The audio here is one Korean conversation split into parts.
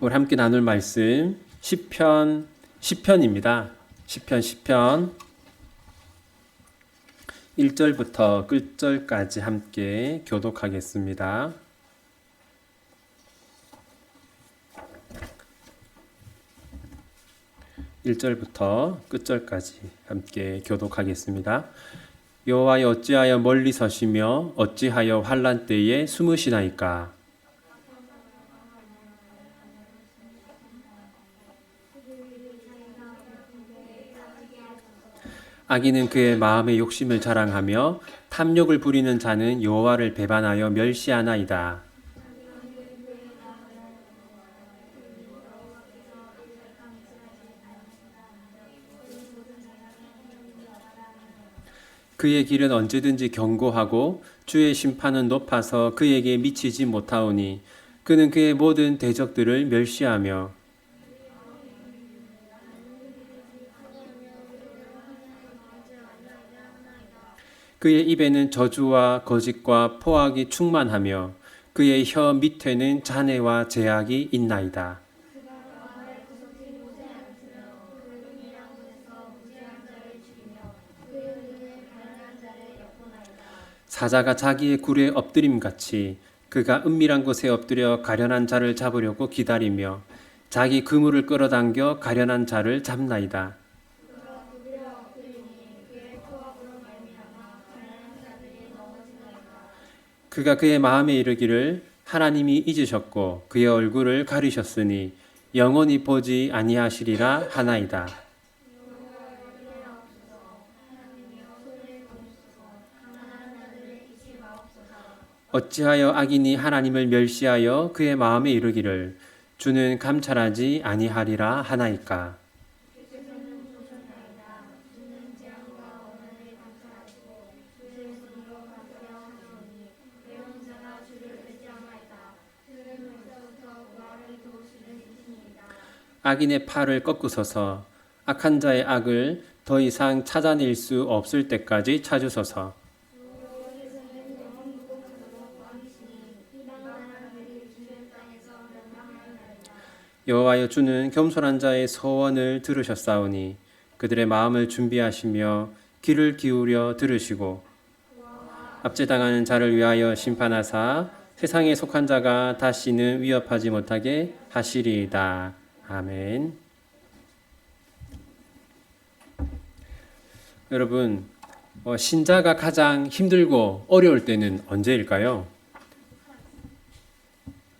오늘 함께 나눌 말씀 시편 시편입니다. 시편 시편 1절부터 끝절까지 함께 교독하겠습니다. (1절부터) 끝절까지 함께 교독하겠습니다. 여호와여 어찌하여 멀리 서시며 어찌하여 환란 때에 숨으시나이까 악인은 그의 마음의 욕심을 자랑하며 탐욕을 부리는 자는 여호와를 배반하여 멸시하나이다. 그의 길은 언제든지 견고하고 주의 심판은 높아서 그에게 미치지 못하오니 그는 그의 모든 대적들을 멸시하며 그의 입에는 저주와 거짓과 포악이 충만하며 그의 혀 밑에는 잔해와 제약이 있나이다. 사자가 자기의 굴에 엎드림 같이 그가 은밀한 곳에 엎드려 가련한 자를 잡으려고 기다리며 자기 그물을 끌어당겨 가련한 자를 잡나이다. 그가 그의 마음에 이르기를 하나님이 잊으셨고 그의 얼굴을 가리셨으니 영원히 보지 아니하시리라 하나이다. 어찌하여 악인이 하나님을 멸시하여 그의 마음에 이르기를 주는 감찰하지 아니하리라 하나이까. 악인의 팔을 꺾으소서 악한 자의 악을 더 이상 찾아낼 수 없을 때까지 찾으소서. 여호와여 주는 겸손한 자의 소원을 들으셨사오니 그들의 마음을 준비하시며 귀를 기울여 들으시고 압제당하는 자를 위하여 심판하사 세상에 속한 자가 다시는 위협하지 못하게 하시리이다. 아멘. 여러분, 어, 신자가 가장 힘들고 어려울 때는 언제일까요?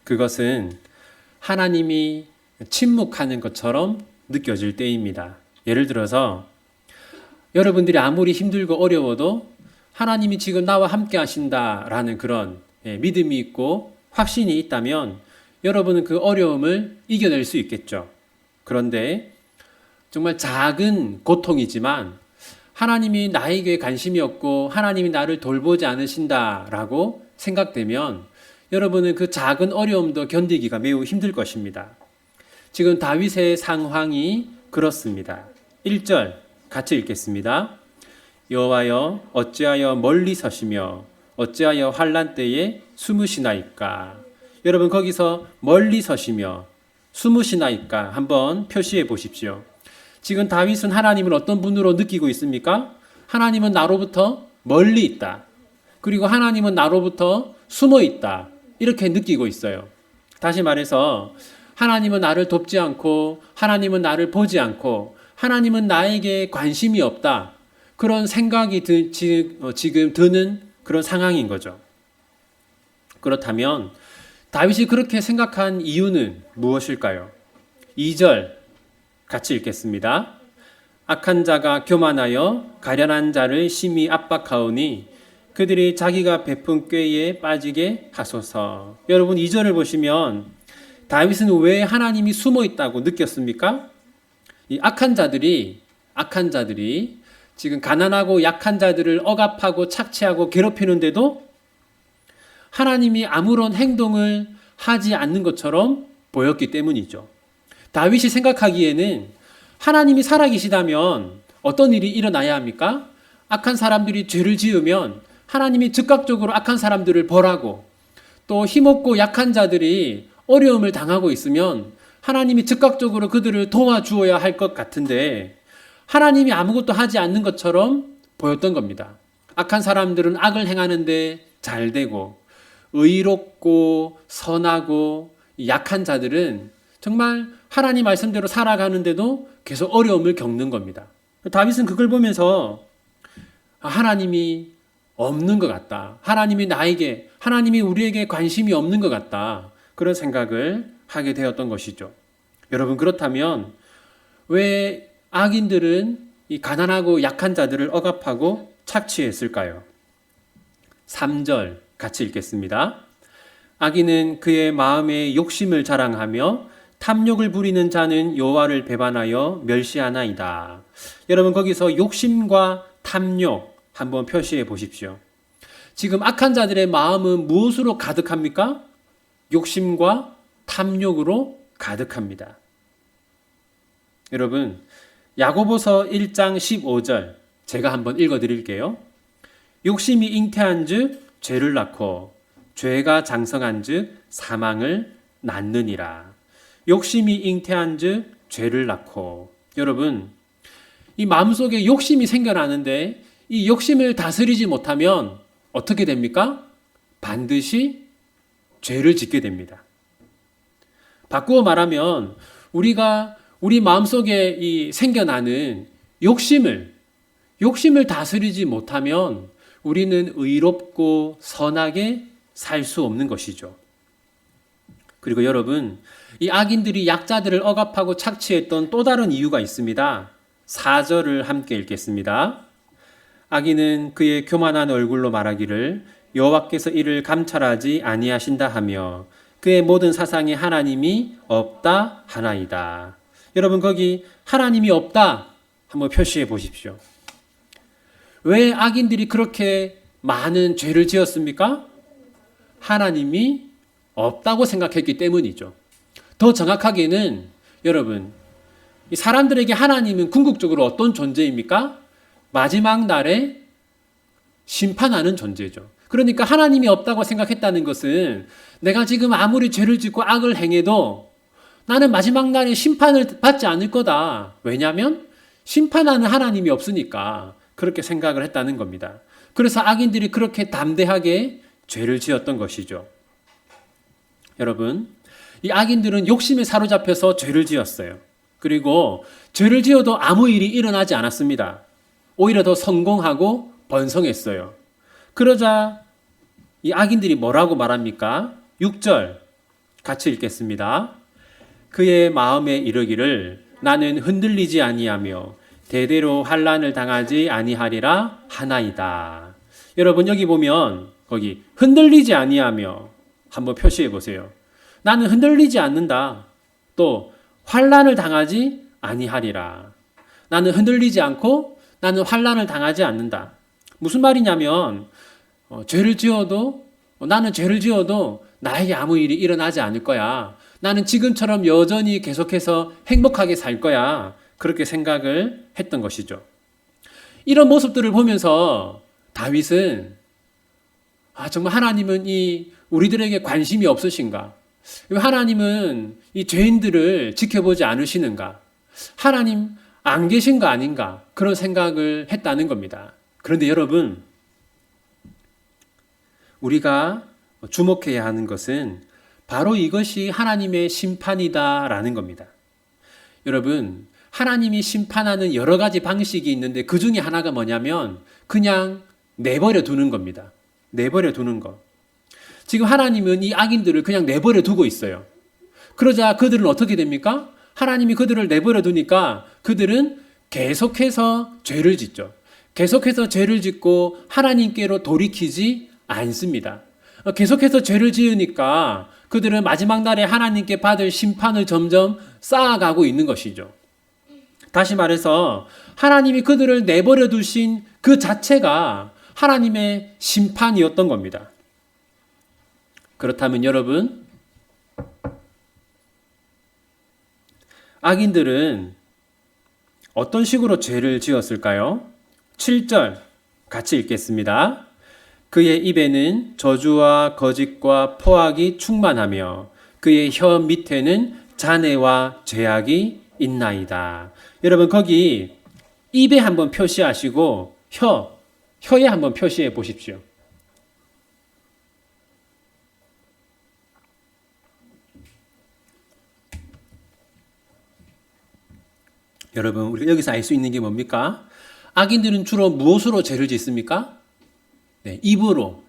그것은 하나님이 침묵하는 것처럼 느껴질 때입니다. 예를 들어서 여러분들이 아무리 힘들고 어려워도 하나님이 지금 나와 함께 하신다라는 그런 예, 믿음이 있고 확신이 있다면 여러분은 그 어려움을 이겨낼 수 있겠죠. 그런데 정말 작은 고통이지만 하나님이 나에게 관심이 없고 하나님이 나를 돌보지 않으신다라고 생각되면 여러분은 그 작은 어려움도 견디기가 매우 힘들 것입니다. 지금 다윗의 상황이 그렇습니다. 1절 같이 읽겠습니다. 여호와여 어찌하여 멀리 서시며 어찌하여 환란 때에 숨으시나이까 여러분 거기서 멀리 서시며 숨으시나이까 한번 표시해 보십시오. 지금 다윗은 하나님을 어떤 분으로 느끼고 있습니까? 하나님은 나로부터 멀리 있다. 그리고 하나님은 나로부터 숨어 있다. 이렇게 느끼고 있어요. 다시 말해서 하나님은 나를 돕지 않고 하나님은 나를 보지 않고 하나님은 나에게 관심이 없다. 그런 생각이 드, 어, 지금 드는 그런 상황인 거죠. 그렇다면 다윗이 그렇게 생각한 이유는 무엇일까요? 2절 같이 읽겠습니다. 악한 자가 교만하여 가련한 자를 심히 압박하오니 그들이 자기가 베푼 꾀에 빠지게 하소서. 여러분 2절을 보시면 다윗은 왜 하나님이 숨어 있다고 느꼈습니까? 이 악한 자들이 악한 자들이 지금 가난하고 약한 자들을 억압하고 착취하고 괴롭히는데도 하나님이 아무런 행동을 하지 않는 것처럼 보였기 때문이죠. 다윗이 생각하기에는 하나님이 살아계시다면 어떤 일이 일어나야 합니까? 악한 사람들이 죄를 지으면 하나님이 즉각적으로 악한 사람들을 벌하고 또 힘없고 약한 자들이 어려움을 당하고 있으면 하나님이 즉각적으로 그들을 도와주어야 할 것 같은데 하나님이 아무것도 하지 않는 것처럼 보였던 겁니다. 악한 사람들은 악을 행하는데 잘 되고 의롭고 선하고 약한 자들은 정말 하나님 말씀대로 살아가는데도 계속 어려움을 겪는 겁니다. 다윗은 그걸 보면서 아, 하나님이 없는 것 같다. 하나님이 나에게, 하나님이 우리에게 관심이 없는 것 같다. 그런 생각을 하게 되었던 것이죠. 여러분, 그렇다면 왜 악인들은 이 가난하고 약한 자들을 억압하고 착취했을까요? 3절 같이 읽겠습니다. 악인은 그의 마음의 욕심을 자랑하며 탐욕을 부리는 자는 여호와를 배반하여 멸시하나이다. 여러분 거기서 욕심과 탐욕 한번 표시해 보십시오. 지금 악한 자들의 마음은 무엇으로 가득합니까? 욕심과 탐욕으로 가득합니다. 여러분 야고보서 1장 15절 제가 한번 읽어 드릴게요. 욕심이 잉태한즉 죄를 낳고 죄가 장성한즉 사망을 낳느니라. 욕심이 잉태한즉 죄를 낳고 여러분 이 마음속에 욕심이 생겨나는데 이 욕심을 다스리지 못하면 어떻게 됩니까? 반드시 죄를 짓게 됩니다. 바꾸어 말하면 우리가 우리 마음속에 이 생겨나는 욕심을 욕심을 다스리지 못하면 우리는 의롭고 선하게 살 수 없는 것이죠. 그리고 여러분, 이 악인들이 약자들을 억압하고 착취했던 또 다른 이유가 있습니다. 4절을 함께 읽겠습니다. 악인은 그의 교만한 얼굴로 말하기를 여호와께서 이를 감찰하지 아니하신다 하며 그의 모든 사상에 하나님이 없다 하나이다. 여러분 거기 하나님이 없다 한번 표시해 보십시오. 왜 악인들이 그렇게 많은 죄를 지었습니까? 하나님이 없다고 생각했기 때문이죠. 더 정확하게는 여러분, 이 사람들에게 하나님은 궁극적으로 어떤 존재입니까? 마지막 날에 심판하는 존재죠. 그러니까 하나님이 없다고 생각했다는 것은 내가 지금 아무리 죄를 짓고 악을 행해도 나는 마지막 날에 심판을 받지 않을 거다. 왜냐하면 심판하는 하나님이 없으니까 그렇게 생각을 했다는 겁니다. 그래서 악인들이 그렇게 담대하게 죄를 지었던 것이죠. 여러분, 이 악인들은 욕심에 사로잡혀서 죄를 지었어요. 그리고 죄를 지어도 아무 일이 일어나지 않았습니다. 오히려 더 성공하고 번성했어요. 그러자 이 악인들이 뭐라고 말합니까? 6절 같이 읽겠습니다. 그의 마음에 이르기를 나는 흔들리지 아니하며 대대로 환란을 당하지 아니하리라 하나이다. 여러분 여기 보면 거기 흔들리지 아니하며 한번 표시해 보세요. 나는 흔들리지 않는다. 또 환란을 당하지 아니하리라. 나는 흔들리지 않고 나는 환란을 당하지 않는다. 무슨 말이냐면 어, 죄를 지어도 어, 나는 죄를 지어도 나에게 아무 일이 일어나지 않을 거야. 나는 지금처럼 여전히 계속해서 행복하게 살 거야. 그렇게 생각을 했던 것이죠. 이런 모습들을 보면서 다윗은 아, 정말 하나님은 이 우리들에게 관심이 없으신가? 하나님은 이 죄인들을 지켜보지 않으시는가? 하나님 안 계신 거 아닌가? 그런 생각을 했다는 겁니다. 그런데 여러분, 우리가 주목해야 하는 것은 바로 이것이 하나님의 심판이다라는 겁니다. 여러분, 하나님이 심판하는 여러 가지 방식이 있는데 그 중에 하나가 뭐냐면 그냥 내버려 두는 겁니다. 내버려 두는 것. 지금 하나님은 이 악인들을 그냥 내버려 두고 있어요. 그러자 그들은 어떻게 됩니까? 하나님이 그들을 내버려 두니까 그들은 계속해서 죄를 짓죠. 계속해서 죄를 짓고 하나님께로 돌이키지 않습니다. 계속해서 죄를 지으니까 그들은 마지막 날에 하나님께 받을 심판을 점점 쌓아가고 있는 것이죠. 다시 말해서 하나님이 그들을 내버려 두신 그 자체가 하나님의 심판이었던 겁니다. 그렇다면 여러분, 악인들은 어떤 식으로 죄를 지었을까요? 7절 같이 읽겠습니다. 그의 입에는 저주와 거짓과 포악이 충만하며 그의 혀 밑에는 잔해와 죄악이 있나이다. 여러분 거기 입에 한번 표시하시고 혀 혀에 한번 표시해 보십시오. 여러분 우리가 여기서 알 수 있는 게 뭡니까? 악인들은 주로 무엇으로 죄를 짓습니까? 네, 입으로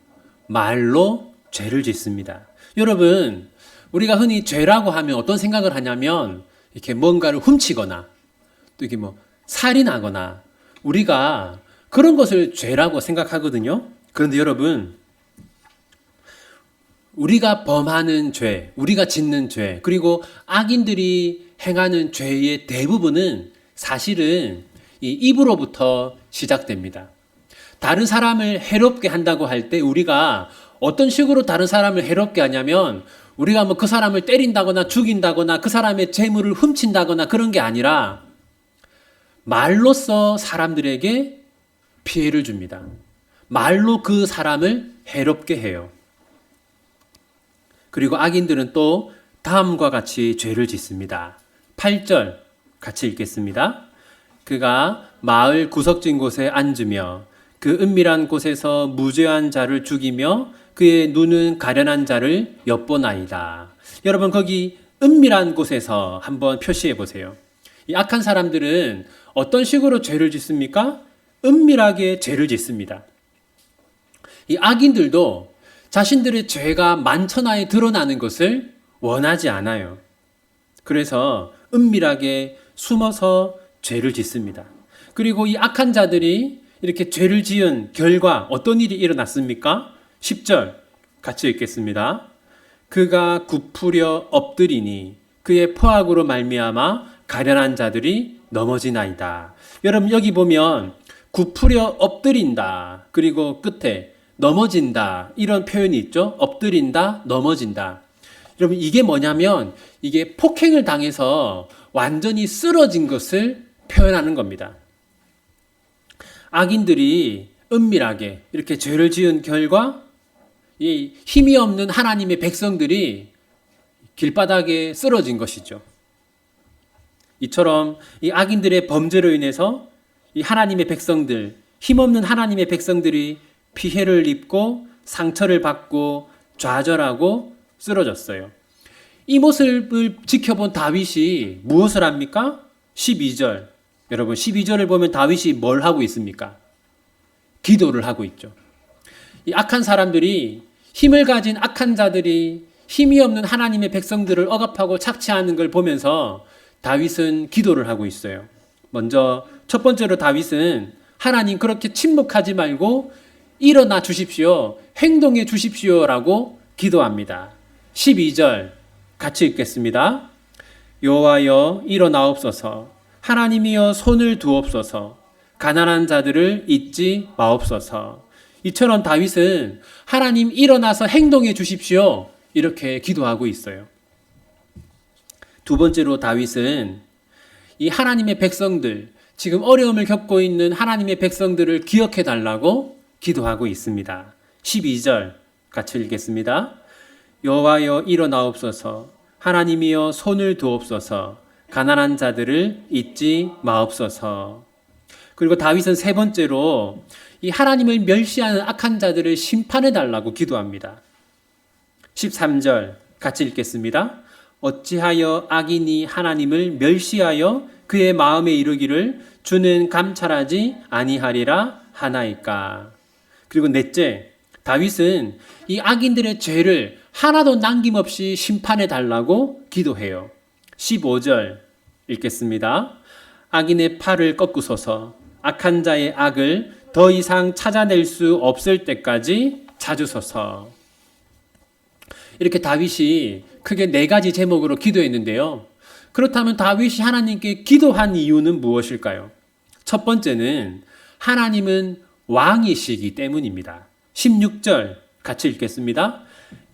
말로 죄를 짓습니다. 여러분 우리가 흔히 죄라고 하면 어떤 생각을 하냐면 이렇게 뭔가를 훔치거나 또 이게 뭐 살인하거나 우리가 그런 것을 죄라고 생각하거든요. 그런데 여러분 우리가 범하는 죄, 우리가 짓는 죄, 그리고 악인들이 행하는 죄의 대부분은 사실은 이 입으로부터 시작됩니다. 다른 사람을 해롭게 한다고 할 때 우리가 어떤 식으로 다른 사람을 해롭게 하냐면 우리가 뭐 그 사람을 때린다거나 죽인다거나 그 사람의 재물을 훔친다거나 그런 게 아니라 말로써 사람들에게 피해를 줍니다. 말로 그 사람을 해롭게 해요. 그리고 악인들은 또 다음과 같이 죄를 짓습니다. 8절 같이 읽겠습니다. 그가 마을 구석진 곳에 앉으며 그 은밀한 곳에서 무죄한 자를 죽이며 그의 눈은 가련한 자를 엿보나이다. 여러분 거기 은밀한 곳에서 한번 표시해 보세요. 이 악한 사람들은 어떤 식으로 죄를 짓습니까? 은밀하게 죄를 짓습니다. 이 악인들도 자신들의 죄가 만천하에 드러나는 것을 원하지 않아요. 그래서 은밀하게 숨어서 죄를 짓습니다. 그리고 이 악한 자들이 이렇게 죄를 지은 결과 어떤 일이 일어났습니까? 10절 같이 읽겠습니다. 그가 굽으려 엎드리니 그의 포악으로 말미암아 가련한 자들이 넘어지나이다. 여러분 여기 보면 굽으려 엎드린다. 그리고 끝에 넘어진다. 이런 표현이 있죠. 엎드린다, 넘어진다. 여러분 이게 뭐냐면 이게 폭행을 당해서 완전히 쓰러진 것을 표현하는 겁니다. 악인들이 은밀하게 이렇게 죄를 지은 결과 이 힘이 없는 하나님의 백성들이 길바닥에 쓰러진 것이죠. 이처럼 이 악인들의 범죄로 인해서 이 하나님의 백성들, 힘없는 하나님의 백성들이 피해를 입고 상처를 받고 좌절하고 쓰러졌어요. 이 모습을 지켜본 다윗이 무엇을 합니까? 12절. 여러분 12절을 보면 다윗이 뭘 하고 있습니까? 기도를 하고 있죠. 이 악한 사람들이 힘을 가진 악한 자들이 힘이 없는 하나님의 백성들을 억압하고 착취하는 걸 보면서 다윗은 기도를 하고 있어요. 먼저 첫 번째로 다윗은 하나님 그렇게 침묵하지 말고 일어나 주십시오. 행동해 주십시오라고 기도합니다. 12절 같이 읽겠습니다. 여호와여 일어나옵소서 하나님이여 손을 두옵소서 가난한 자들을 잊지 마옵소서 이처럼 다윗은 하나님 일어나서 행동해 주십시오 이렇게 기도하고 있어요. 두 번째로 다윗은 이 하나님의 백성들 지금 어려움을 겪고 있는 하나님의 백성들을 기억해 달라고 기도하고 있습니다. 12절 같이 읽겠습니다. 여호와여 일어나옵소서 하나님이여 손을 두옵소서 가난한 자들을 잊지 마옵소서. 그리고 다윗은 세 번째로 이 하나님을 멸시하는 악한 자들을 심판해 달라고 기도합니다. 13절 같이 읽겠습니다. 어찌하여 악인이 하나님을 멸시하여 그의 마음에 이르기를 주는 감찰하지 아니하리라 하나이까. 그리고 넷째, 다윗은 이 악인들의 죄를 하나도 남김없이 심판해 달라고 기도해요. 15절 읽겠습니다. 악인의 팔을 꺾으소서 악한 자의 악을 더 이상 찾아낼 수 없을 때까지 찾으소서. 이렇게 다윗이 크게 네 가지 제목으로 기도했는데요. 그렇다면 다윗이 하나님께 기도한 이유는 무엇일까요? 첫 번째는 하나님은 왕이시기 때문입니다. 16절 같이 읽겠습니다.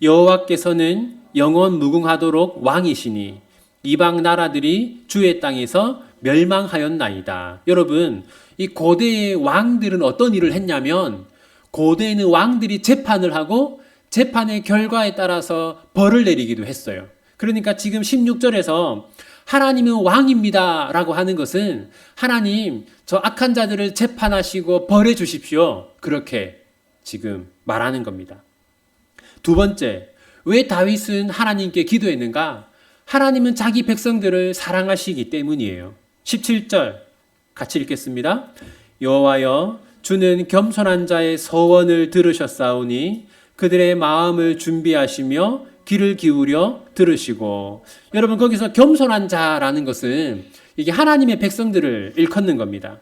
여호와께서는 영원 무궁하도록 왕이시니 이방 나라들이 주의 땅에서 멸망하였나이다. 여러분, 이 고대의 왕들은 어떤 일을 했냐면 고대에는 왕들이 재판을 하고 재판의 결과에 따라서 벌을 내리기도 했어요. 그러니까 지금 16절에서 하나님은 왕입니다. 라고 하는 것은 하나님 저 악한 자들을 재판하시고 벌해 주십시오. 그렇게 지금 말하는 겁니다. 두 번째, 왜 다윗은 하나님께 기도했는가? 하나님은 자기 백성들을 사랑하시기 때문이에요. 17절 같이 읽겠습니다. 여호와여 주는 겸손한 자의 서원을 들으셨사오니 그들의 마음을 준비하시며 귀를 기울여 들으시고 여러분 거기서 겸손한 자라는 것은 이게 하나님의 백성들을 일컫는 겁니다.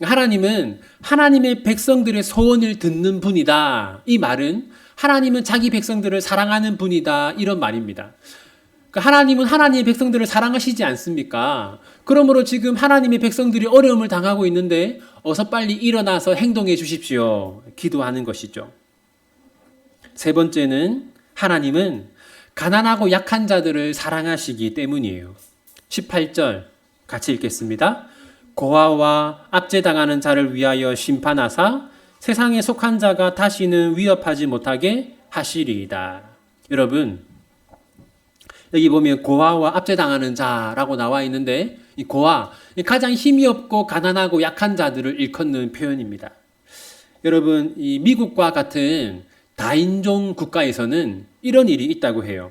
하나님은 하나님의 백성들의 소원을 듣는 분이다. 이 말은 하나님은 자기 백성들을 사랑하는 분이다. 이런 말입니다. 그러니까 하나님은 하나님의 백성들을 사랑하시지 않습니까? 그러므로 지금 하나님의 백성들이 어려움을 당하고 있는데 어서 빨리 일어나서 행동해 주십시오. 기도하는 것이죠. 세 번째는 하나님은 가난하고 약한 자들을 사랑하시기 때문이에요. 18절 같이 읽겠습니다. 고아와 압제당하는 자를 위하여 심판하사 세상에 속한 자가 다시는 위협하지 못하게 하시리이다. 여러분, 여기 보면 고아와 압제당하는 자라고 나와 있는데 이 고아 가장 힘이 없고 가난하고 약한 자들을 일컫는 표현입니다. 여러분, 이 미국과 같은 다인종 국가에서는 이런 일이 있다고 해요.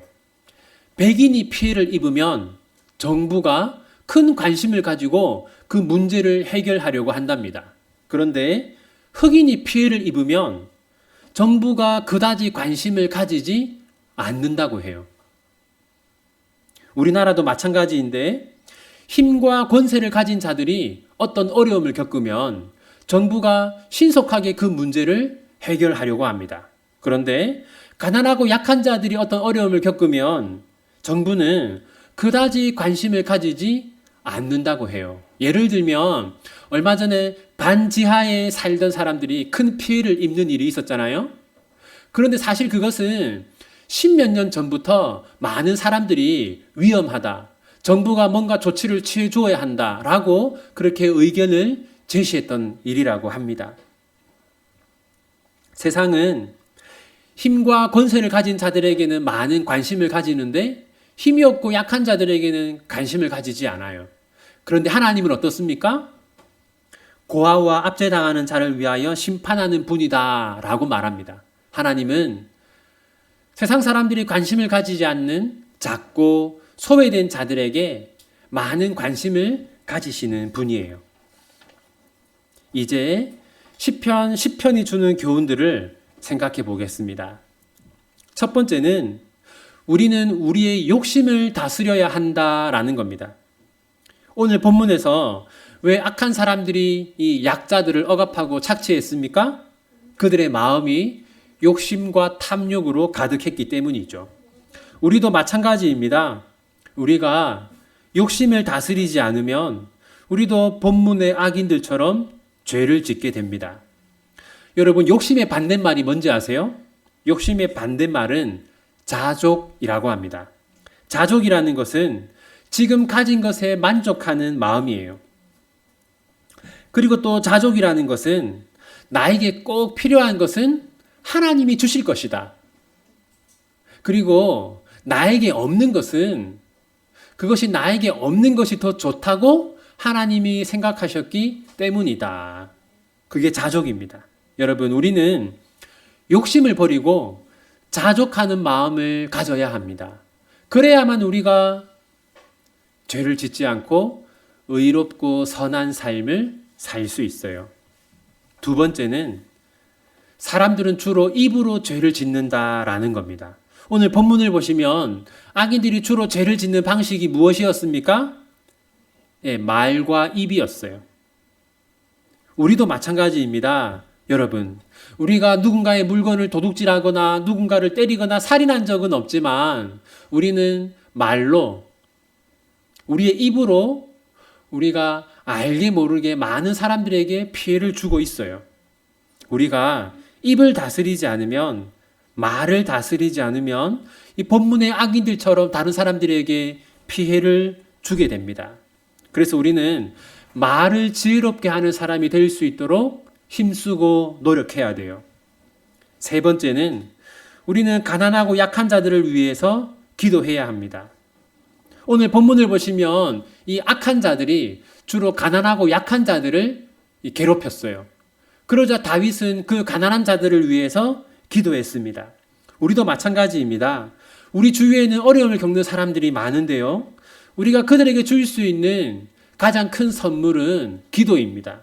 백인이 피해를 입으면 정부가 큰 관심을 가지고 그 문제를 해결하려고 한답니다. 그런데 흑인이 피해를 입으면 정부가 그다지 관심을 가지지 않는다고 해요. 우리나라도 마찬가지인데 힘과 권세를 가진 자들이 어떤 어려움을 겪으면 정부가 신속하게 그 문제를 해결하려고 합니다. 그런데 가난하고 약한 자들이 어떤 어려움을 겪으면 정부는 그다지 관심을 가지지 않는다고 해요. 예를 들면 얼마 전에 반지하에 살던 사람들이 큰 피해를 입는 일이 있었잖아요. 그런데 사실 그것은 십몇 년 전부터 많은 사람들이 위험하다. 정부가 뭔가 조치를 취해 주어야 한다 라고 그렇게 의견을 제시했던 일이라고 합니다. 세상은 힘과 권세를 가진 자들에게는 많은 관심을 가지는데 힘이 없고 약한 자들에게는 관심을 가지지 않아요. 그런데 하나님은 어떻습니까? 고아와 압제당하는 자를 위하여 심판하는 분이다 라고 말합니다. 하나님은 세상 사람들이 관심을 가지지 않는 작고 소외된 자들에게 많은 관심을 가지시는 분이에요. 이제 10편, 10편이 주는 교훈들을 생각해 보겠습니다. 첫 번째는 우리는 우리의 욕심을 다스려야 한다라는 겁니다. 오늘 본문에서 왜 악한 사람들이 이 약자들을 억압하고 착취했습니까? 그들의 마음이 욕심과 탐욕으로 가득했기 때문이죠. 우리도 마찬가지입니다. 우리가 욕심을 다스리지 않으면 우리도 본문의 악인들처럼 죄를 짓게 됩니다. 여러분, 욕심의 반대말이 뭔지 아세요? 욕심의 반대말은 자족이라고 합니다. 자족이라는 것은 지금 가진 것에 만족하는 마음이에요. 그리고 또 자족이라는 것은 나에게 꼭 필요한 것은 하나님이 주실 것이다. 그리고 나에게 없는 것은 그것이 나에게 없는 것이 더 좋다고 하나님이 생각하셨기 때문이다. 그게 자족입니다. 여러분, 우리는 욕심을 버리고 자족하는 마음을 가져야 합니다. 그래야만 우리가 죄를 짓지 않고 의롭고 선한 삶을 살 수 있어요. 두 번째는 사람들은 주로 입으로 죄를 짓는다라는 겁니다. 오늘 본문을 보시면 악인들이 주로 죄를 짓는 방식이 무엇이었습니까? 예, 말과 입이었어요. 우리도 마찬가지입니다. 여러분, 우리가 누군가의 물건을 도둑질하거나 누군가를 때리거나 살인한 적은 없지만 우리는 말로 우리의 입으로 우리가 알게 모르게 많은 사람들에게 피해를 주고 있어요. 우리가 입을 다스리지 않으면 말을 다스리지 않으면 이 본문의 악인들처럼 다른 사람들에게 피해를 주게 됩니다. 그래서 우리는 말을 지혜롭게 하는 사람이 될 수 있도록 힘쓰고 노력해야 돼요. 세 번째는 우리는 가난하고 약한 자들을 위해서 기도해야 합니다. 오늘 본문을 보시면 이 악한 자들이 주로 가난하고 약한 자들을 괴롭혔어요. 그러자 다윗은 그 가난한 자들을 위해서 기도했습니다. 우리도 마찬가지입니다. 우리 주위에는 어려움을 겪는 사람들이 많은데요. 우리가 그들에게 줄 수 있는 가장 큰 선물은 기도입니다.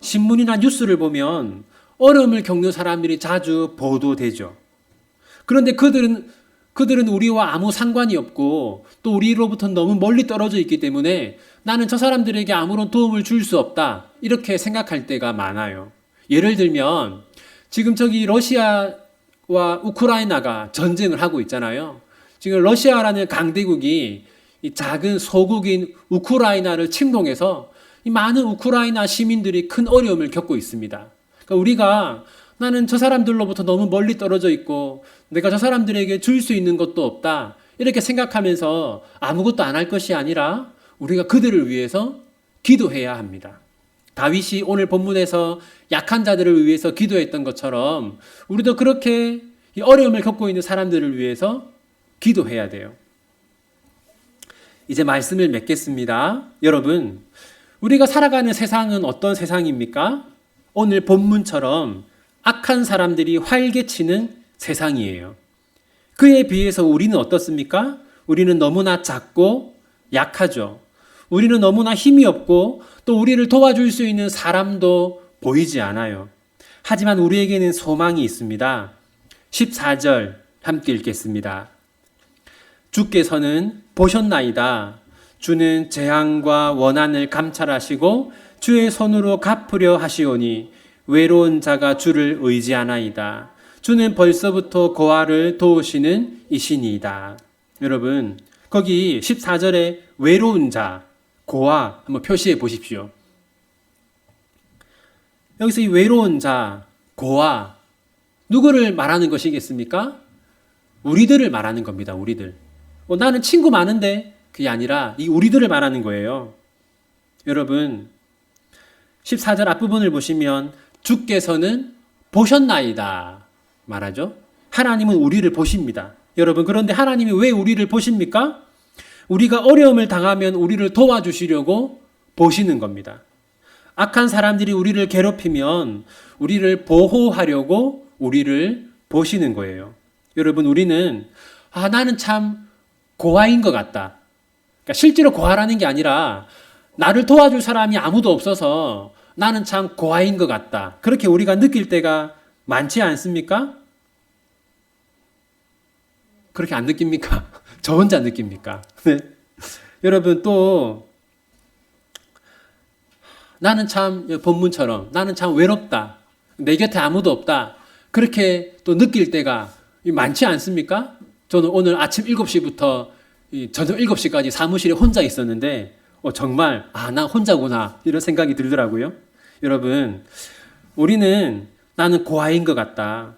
신문이나 뉴스를 보면 어려움을 겪는 사람들이 자주 보도되죠. 그런데 그들은 그들은 우리와 아무 상관이 없고 또 우리로부터 너무 멀리 떨어져 있기 때문에 나는 저 사람들에게 아무런 도움을 줄 수 없다. 이렇게 생각할 때가 많아요. 예를 들면 지금 저기 러시아와 우크라이나가 전쟁을 하고 있잖아요. 지금 러시아라는 강대국이 이 작은 소국인 우크라이나를 침공해서 이 많은 우크라이나 시민들이 큰 어려움을 겪고 있습니다. 그러니까 우리가 나는 저 사람들로부터 너무 멀리 떨어져 있고 내가 저 사람들에게 줄 수 있는 것도 없다. 이렇게 생각하면서 아무것도 안 할 것이 아니라 우리가 그들을 위해서 기도해야 합니다. 다윗이 오늘 본문에서 약한 자들을 위해서 기도했던 것처럼 우리도 그렇게 이 어려움을 겪고 있는 사람들을 위해서 기도해야 돼요. 이제 말씀을 맺겠습니다. 여러분, 우리가 살아가는 세상은 어떤 세상입니까? 오늘 본문처럼 악한 사람들이 활개치는 세상이에요. 그에 비해서 우리는 어떻습니까? 우리는 너무나 작고 약하죠. 우리는 너무나 힘이 없고 또 우리를 도와줄 수 있는 사람도 보이지 않아요. 하지만 우리에게는 소망이 있습니다. 14절 함께 읽겠습니다. 주께서는 보셨나이다. 주는 재앙과 원한을 감찰하시고 주의 손으로 갚으려 하시오니 외로운 자가 주를 의지하나이다. 주는 벌써부터 고아를 도우시는 이신이다. 여러분, 거기 14절에 외로운 자, 고아 한번 표시해 보십시오. 여기서 이 외로운 자, 고아, 누구를 말하는 것이겠습니까? 우리들을 말하는 겁니다, 우리들. 어, 나는 친구 많은데, 그게 아니라 이 우리들을 말하는 거예요. 여러분, 14절 앞부분을 보시면 주께서는 보셨나이다 말하죠. 하나님은 우리를 보십니다. 여러분, 그런데 하나님이 왜 우리를 보십니까? 우리가 어려움을 당하면 우리를 도와주시려고 보시는 겁니다. 악한 사람들이 우리를 괴롭히면 우리를 보호하려고 우리를 보시는 거예요. 여러분, 우리는, 아, 나는 참 고아인 것 같다. 그러니까 실제로 고아라는 게 아니라 나를 도와줄 사람이 아무도 없어서 나는 참 고아인 것 같다. 그렇게 우리가 느낄 때가 많지 않습니까? 그렇게 안 느낍니까? 저 혼자 느낍니까? 네. 여러분 또 나는 참 본문처럼 나는 참 외롭다. 내 곁에 아무도 없다. 그렇게 또 느낄 때가 많지 않습니까? 저는 오늘 아침 7시부터 저녁 7시까지 사무실에 혼자 있었는데 어, 정말 아, 나 혼자구나 이런 생각이 들더라고요. 여러분, 우리는 나는 고아인 것 같다.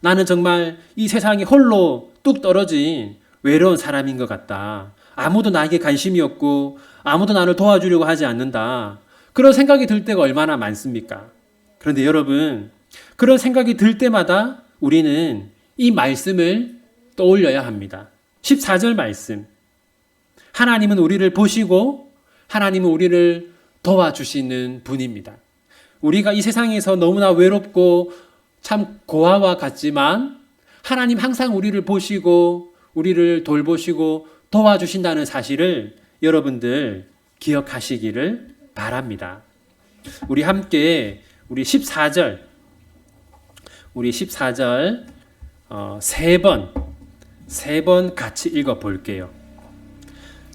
나는 정말 이 세상에 홀로 뚝 떨어진 외로운 사람인 것 같다. 아무도 나에게 관심이 없고 아무도 나를 도와주려고 하지 않는다. 그런 생각이 들 때가 얼마나 많습니까? 그런데 여러분, 그런 생각이 들 때마다 우리는 이 말씀을 떠올려야 합니다. 14절 말씀. 하나님은 우리를 보시고 하나님은 우리를 도와주시는 분입니다. 우리가 이 세상에서 너무나 외롭고 참 고아와 같지만 하나님 항상 우리를 보시고 우리를 돌보시고 도와주신다는 사실을 여러분들 기억하시기를 바랍니다. 우리 함께 우리 14절 우리 14절 어, 세 번, 세 번 같이 읽어 볼게요.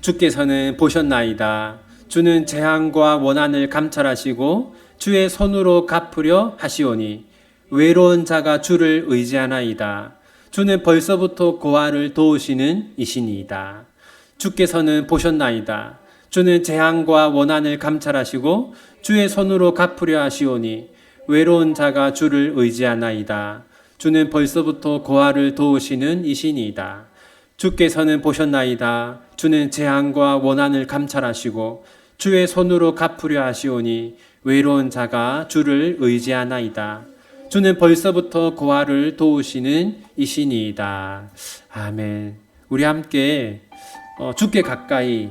주께서는 보셨나이다. 주는 재앙과 원한을 감찰하시고 주의 손으로 갚으려 하시오니 외로운 자가 주를 의지하나이다. 주는 벌써부터 고아를 도우시는 이신이다. 주께서는 보셨나이다. 주는 재앙과 원한을 감찰하시고 주의 손으로 갚으려 하시오니 외로운 자가 주를 의지하나이다. 주는 벌써부터 고아를 도우시는 이신이다. 주께서는 보셨나이다. 주는 재앙과 원한을 감찰하시고 주의 손으로 갚으려 하시오니 외로운 자가 주를 의지하나이다. 주는 벌써부터 고아를 도우시는 이신이다. 아멘. 우리 함께 어, 주께 가까이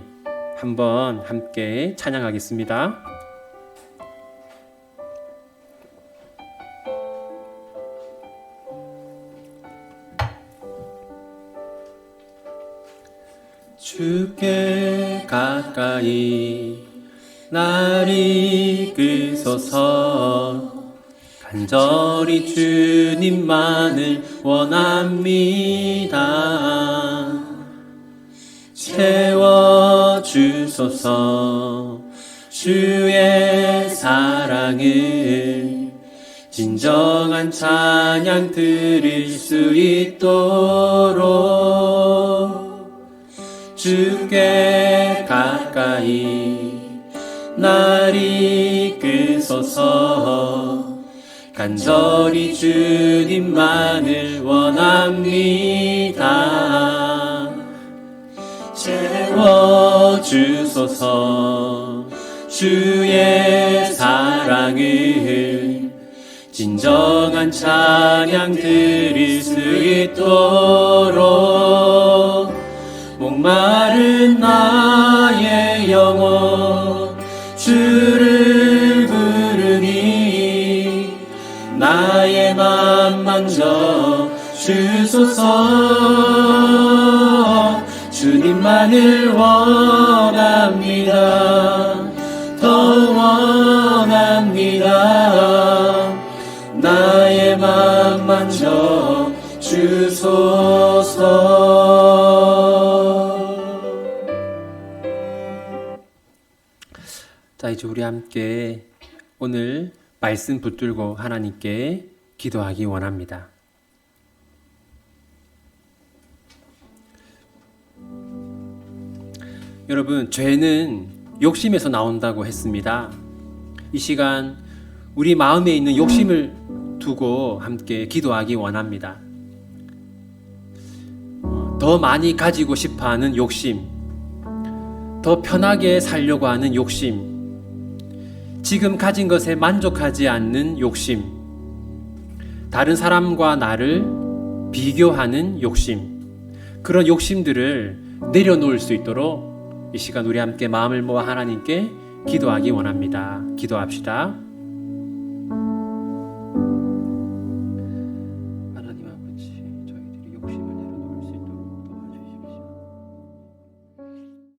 한번 함께 찬양하겠습니다. 주께 가까이 날 이끄소서 간절히 주님만을 원합니다. 채워주소서 주의 사랑을 진정한 찬양 드릴 수 있도록 주께 가까이 날 이끄소서 간절히 주님만을 원합니다. 채워주소서 주의 사랑을 진정한 찬양 드릴 수 있도록 목마른 나의 영혼 주를 부르니 나의 맘 만져 주소서. 주님만을 원합니다. 더 원합니다. 나의 맘 만져 주소서 자 이제 우리 함께 오늘 말씀 붙들고 하나님께 기도하기 원합니다. 여러분 죄는 욕심에서 나온다고 했습니다. 이 시간 우리 마음에 있는 욕심을 두고 함께 기도하기 원합니다. 어, 더 많이 가지고 싶어 하는 욕심, 더 편하게 살려고 하는 욕심, 지금 가진 것에 만족하지 않는 욕심, 다른 사람과 나를 비교하는 욕심, 그런 욕심들을 내려놓을 수 있도록 이 시간 우리 함께 마음을 모아 하나님께 기도하기 원합니다. 기도합시다.